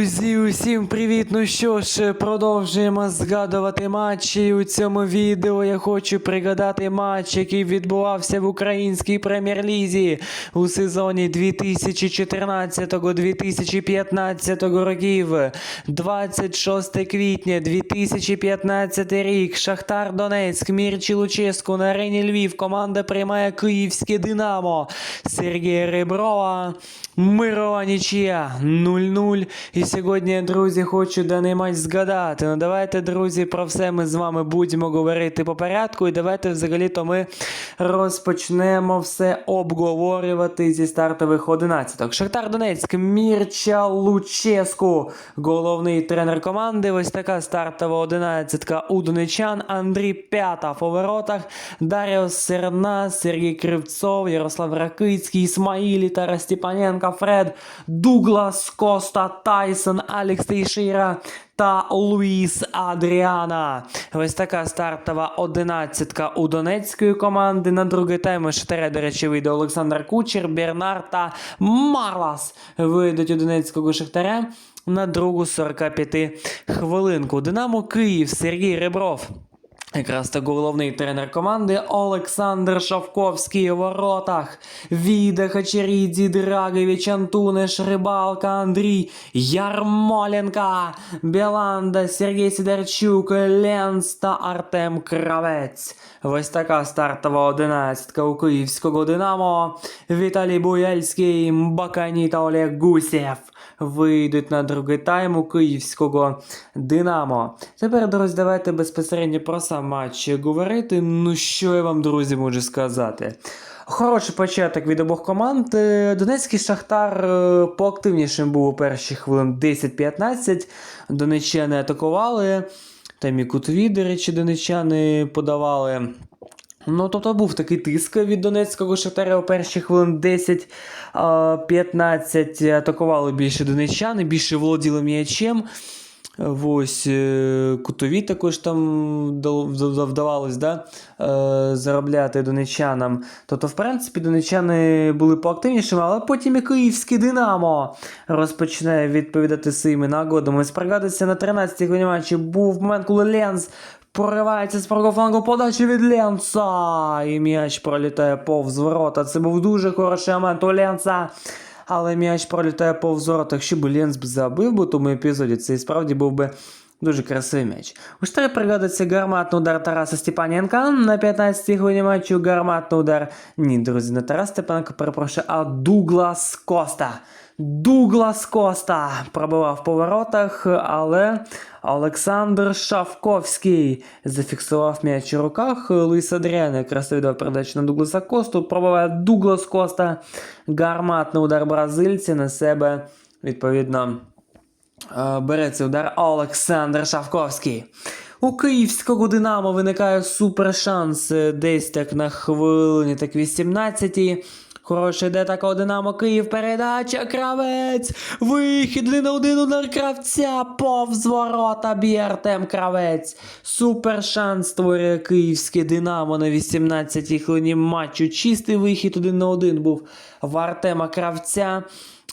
Друзі, усім привіт! Ну що ж, продовжуємо згадувати матчі. У цьому відео я хочу пригадати матч, який відбувався в українській прем'єр-лізі у сезоні 2014-2015 років. 26 квітня 2015 рік. Шахтар Донецьк, Мірчі Луческу на арені Львів. Команда приймає Київське Динамо. Сергія Реброва. Мирова нічия 0-0. І сьогодні, друзі, хочу даний матч згадати. Ну давайте, друзі, про все ми з вами будемо говорити по порядку. І давайте взагалі-то ми розпочнемо все обговорювати зі стартових 11. Шахтар Донецьк, Мірча Луческу, головний тренер команди. Ось така стартова 11 у донечан. Андрій П'ята в воротах, Даріо Серна, Сергій Кривцов, Ярослав Ракицький, Ісмаїлі, Тарас Степаненко, Фред, Дуглас Коста, Тайсон, Алекс Тейшейра та Луїс Адріана. Ось така стартова одинадцятка у донецької команди. На другий тайм у до речі, вийде Олександр Кучер, Бернар та Марлас вийдуть у донецького Шахтаря на другу 45 хвилинку. Динамо Київ, Сергій Ребров. Якраз так головний тренер команди Олександр Шавковський у воротах. Віда Хачерідзі, Драгович, Антунеш, Рибалка, Андрій, Ярмоленка, Біланда, Сергій Сидорчук, Ленц та Артем Кравець. Ось така стартова одинадцятка у київського Динамо. Віталій Буяльський, Бакані та Олег Гусєв вийдуть на другий тайм у київського Динамо. Тепер, друзі, давайте безпосередньо про сам матч говорити. Ну що я вам, друзі, можу сказати. Хороший початок від обох команд. Е, Донецький Шахтар е, поактивнішим був у перші хвилин 10-15. Донеччани атакували. Там і кутові, до речі, донеччани подавали. Ну, тобто був такий тиск від Донецького Шахтаря у перші хвилин 10-15 атакували більше донеччани, більше володіли м'ячем. Ось е, кутові також там вдавалось да, е, заробляти донеччанам. Тобто, в принципі, донеччани були поактивнішими, але потім і київське Динамо розпочне відповідати своїми нагодами. Спригадується на 13-й хвилині матчі був момент, коли Ленс проривається з правого флангу подачі від Ленца. І м'яч пролітає повз ворота. Це був дуже хороший момент у Ленца. Але м'яч пролітає повз ворота. Якщо б Ленц б забив би у тому епізоді, це і справді був би дуже красивий м'яч. У штари пригадується гарматний удар Тараса Степаненка на 15-й хвилині матчу. Гарматний удар. Ні, друзі, не Тарас Степаненко, перепрошую, а Дуглас Коста. Дуглас Коста пробивав по воротах, але Олександр Шавковський зафіксував м'яч у руках. Луїс Адріан якраз віддав передачу на Дугласа Косту. Пробиває Дуглас Коста. Гарматний удар бразильця на себе. Відповідно, е, бере цей удар Олександр Шавковський. У київського Динамо виникає супершанс десь так на хвилині, так 18 Хороша йде така Динамо Київ. Передача Кравець. Вихід на один удар кравця. Повз ворота б'є Артем Кравець. Супер шанс створює київське Динамо на 18-й хвилині матчу. Чистий вихід один на один був в Артема Кравця.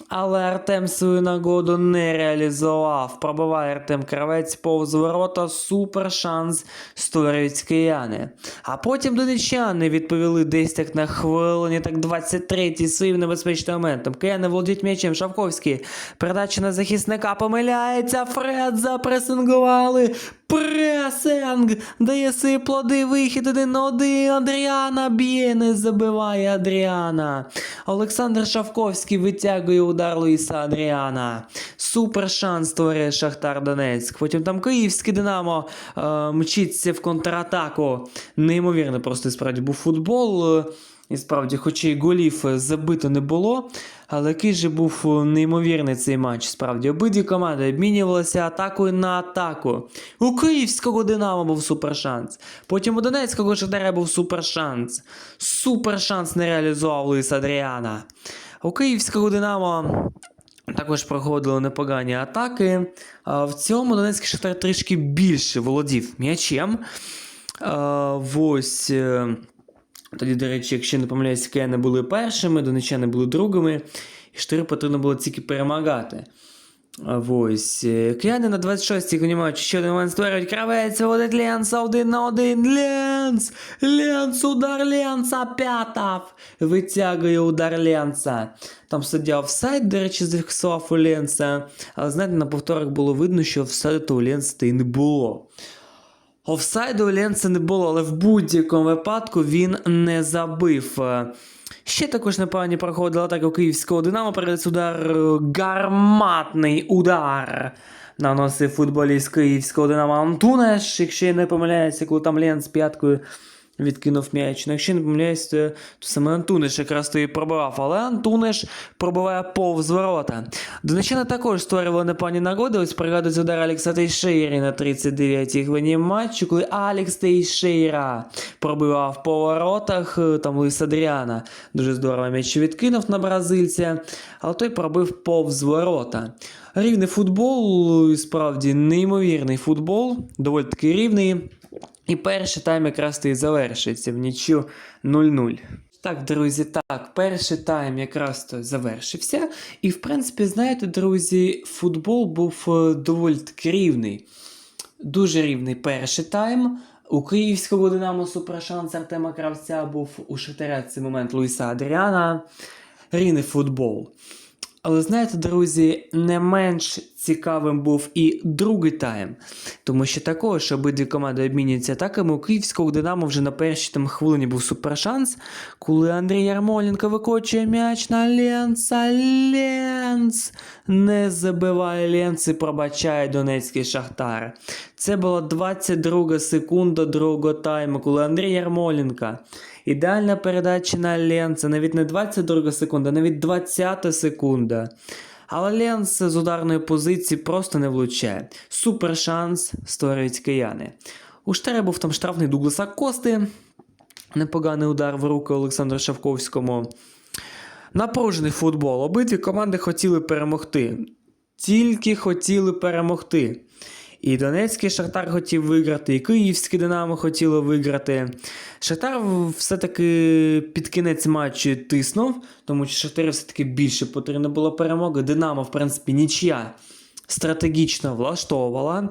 Але Артем свою нагоду не реалізував. Пробиває Артем Кравець повз ворота. Супер шанс створюють кияни. А потім донечани відповіли десь так на хвилині, так 23-й своїм небезпечним моментом. Кияни володіють м'ячем. Шавковський. Передача на захисника помиляється. Фред запресингували. Пресинг дає свої плоди, вихід один на один. Адріана б'є, не забиває Адріана. Олександр Шавковський витягує удар Луїса Адріана. Супер шанс створює Шахтар Донецьк. Потім там Київське Динамо е, мчиться в контратаку. Неймовірно, просто справді був футбол. Е, і справді, хоча й голів е, забито не було, але який же був е, неймовірний цей матч. Справді, обидві команди обмінювалися атакою на атаку. У київського Динамо був супершанс. Потім у Донецького Шахтаря був супершанс. Супершанс не реалізував Луїс Адріана. У київського Динамо. Також проходили непогані атаки. А В цьому Донецький Шахтар трішки більше володів м'ячем. Ось. Тоді, до речі, якщо не помиляюсь, кияни були першими, донечани були другими, і штири потрібно було тільки перемагати. Ось. е, Кияни на 26-й понімають, що один момент створюють кравець, виводить Ленса один на один. Ленс! Ленс, удар Ленса, п'ятав! Витягує удар Ленса. Там суддя офсайд, до речі, зафіксував у Ленса. Але знаєте, на повторах було видно, що офсайду у Ленса і не було. Офсайду Ленса не було, але в будь-якому випадку він не забив. Ще також непогані проходила атака київського Динамо. Передається удар е, гарматний удар. Наносив футболіст київського Динамо Антунеш, якщо я не помиляюся, коли там Ленс п'яткою відкинув м'яч. Ну, якщо не помиляюсь, то, саме Антунеш якраз то і пробивав, але Антунеш пробиває повз ворота. Донеччина також створювала непогані нагоди. Ось пригадується удар Алекса Тейшейрі на 39-й хвилині матчу, коли Алекс Тейшейра пробивав по воротах, там Луїс Адріана дуже здорово м'яч відкинув на бразильця, але той пробив повз ворота. Рівний футбол, справді неймовірний футбол, доволі таки рівний. І перший тайм якраз і завершиться в нічю 0-0. Так, друзі, так, перший тайм якраз то завершився. І, в принципі, знаєте, друзі, футбол був е, доволі таки рівний. Дуже рівний перший тайм. У київського Динамо супершанс Артема Кравця був у Шахтаря цей момент Луїса Адріана. Рівний футбол. Але знаєте, друзі, не менш цікавим був і другий тайм, тому що також обидві команди обмінюються атаками. У київського Динамо вже на першій там хвилині був супершанс, коли Андрій Ярмоленко викочує м'яч на Ленца. Ленц не забиває Ленц і пробачає Донецький Шахтар. Це була 22 секунда другого тайму, коли Андрій Ярмоленко Ідеальна передача на Ленца, навіть не 22 секунда, навіть 20 секунда. Але Ленс з ударної позиції просто не влучає. Супер шанс створюють кияни. У Штере був там штрафний Дугласа Кости. Непоганий удар в руки Олександру Шавковському. Напружений футбол. Обидві команди хотіли перемогти. Тільки хотіли перемогти. І Донецький Шахтар хотів виграти, і Київське Динамо хотіло виграти. Шахтар все-таки під кінець матчу тиснув, тому що Шахтарі все-таки більше потрібно було перемоги. Динамо, в принципі, нічия стратегічно влаштовувала.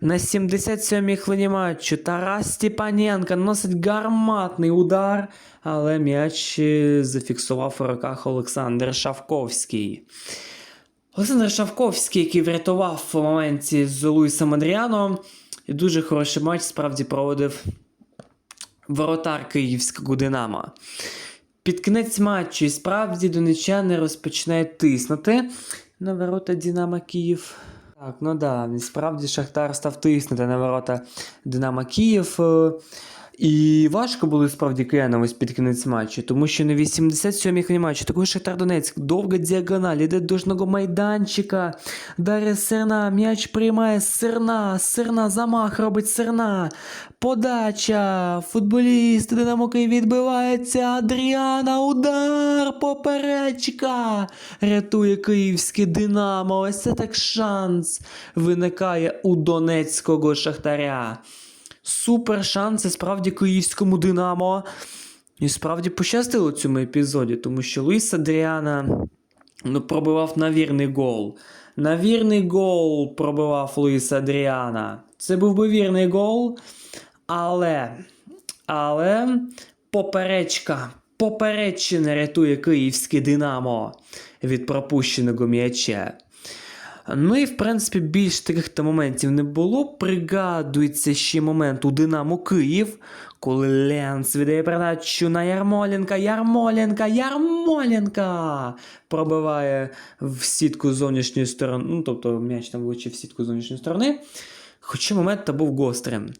На 77-й хвилині матчу Тарас Степаненко носить гарматний удар, але м'яч е, зафіксував у руках Олександр Шавковський. Олександр Шавковський, який врятував в моменті з Луїсом Адріаном, і дуже хороший матч справді проводив воротар київського Динамо. Під кінець матчу і справді донечани розпочинають тиснути на ворота Динамо Київ. Так, ну да, справді Шахтар став тиснути на ворота Динамо Київ. І важко було справді киянам ось під кінець матчу, тому що на 87-й хвилині матчу також Шахтар Донецьк, довга діагональ, іде до жного майданчика, Дар'я Серна, м'яч приймає Серна, Серна, замах робить Серна, подача, футболіст Динамо Київ відбивається, Адріана, удар, поперечка, рятує київське Динамо, ось це так шанс виникає у Донецького Шахтаря. Супер шанс і справді київському Динамо. І справді пощастило цьому епізоді, тому що Луїс Адріана ну, пробивав на вірний гол. На вірний гол пробивав Луїс Адріана. Це був би вірний гол, але, але поперечка, поперечина рятує київське Динамо від пропущеного м'яча. Ну і в принципі більш таких то моментів не було. Пригадується ще момент у Динамо Київ, коли Ленс віддає передачу на Ярмоленка, Ярмоленка, Ярмоленка пробиває в сітку зовнішньої сторони. Ну, тобто м'яч там влучив в сітку зовнішньої сторони. Хоча момент та був гострим.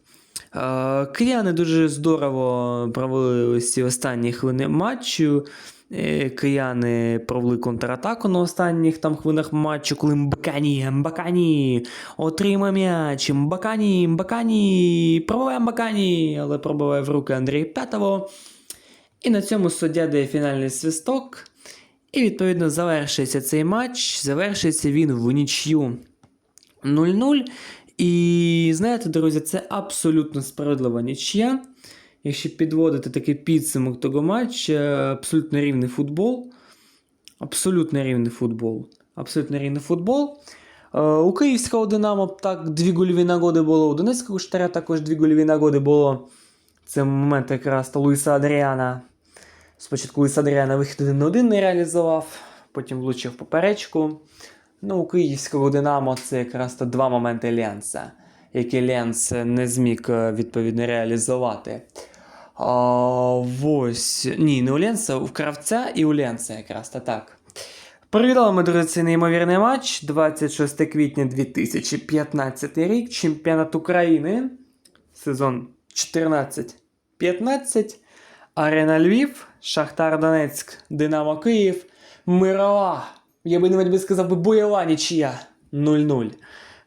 Е, Кияни дуже здорово провели ці останні хвилини матчу. Е, Кияни провели контратаку на останніх там хвилинах матчу, коли Мбакані, Мбакані отримає м'яч, Мбакані, Мбакані, пробиває Мбакані, але пробиває в руки Андрія П'ятого. І на цьому суддя дає фінальний свисток. І відповідно завершується цей матч. Завершується він в нічю 0-0. І знаєте, друзі, це абсолютно справедлива нічия. Якщо підводити такий підсумок того матчу, абсолютно рівний футбол. Абсолютно рівний футбол. Абсолютно рівний футбол. Е, У Київського Динамо так дві гольові нагоди було. У Донецького Штаря також дві гольові нагоди було. Це момент якраз то Луїса Адріана. Спочатку Луїс Адріана вихід один на один не реалізував, потім влучив поперечку. Ну, у Київського Динамо це якраз то два моменти Ленса, які Ленс не зміг е, відповідно реалізувати. А, ось. Ні, не у Ленса, у Кравця і у Ленса якраз то так. Привітали ми, друзі, цей неймовірний матч. 26 квітня 2015 рік. Чемпіонат України. Сезон 14-15. Арена Львів, Шахтар Донецьк, Динамо Київ. Мирова. Я би навіть би сказав бойова нічия 0-0.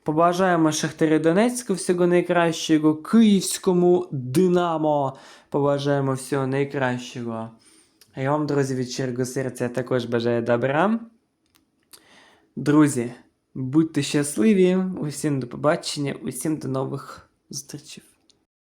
Побажаємо Шахтарі Донецьку всього найкращого, Київському Динамо. Побажаємо всього найкращого. А я вам, друзі, від щирого серця також бажаю добра. Друзі, будьте щасливі, усім до побачення, усім до нових зустрічей.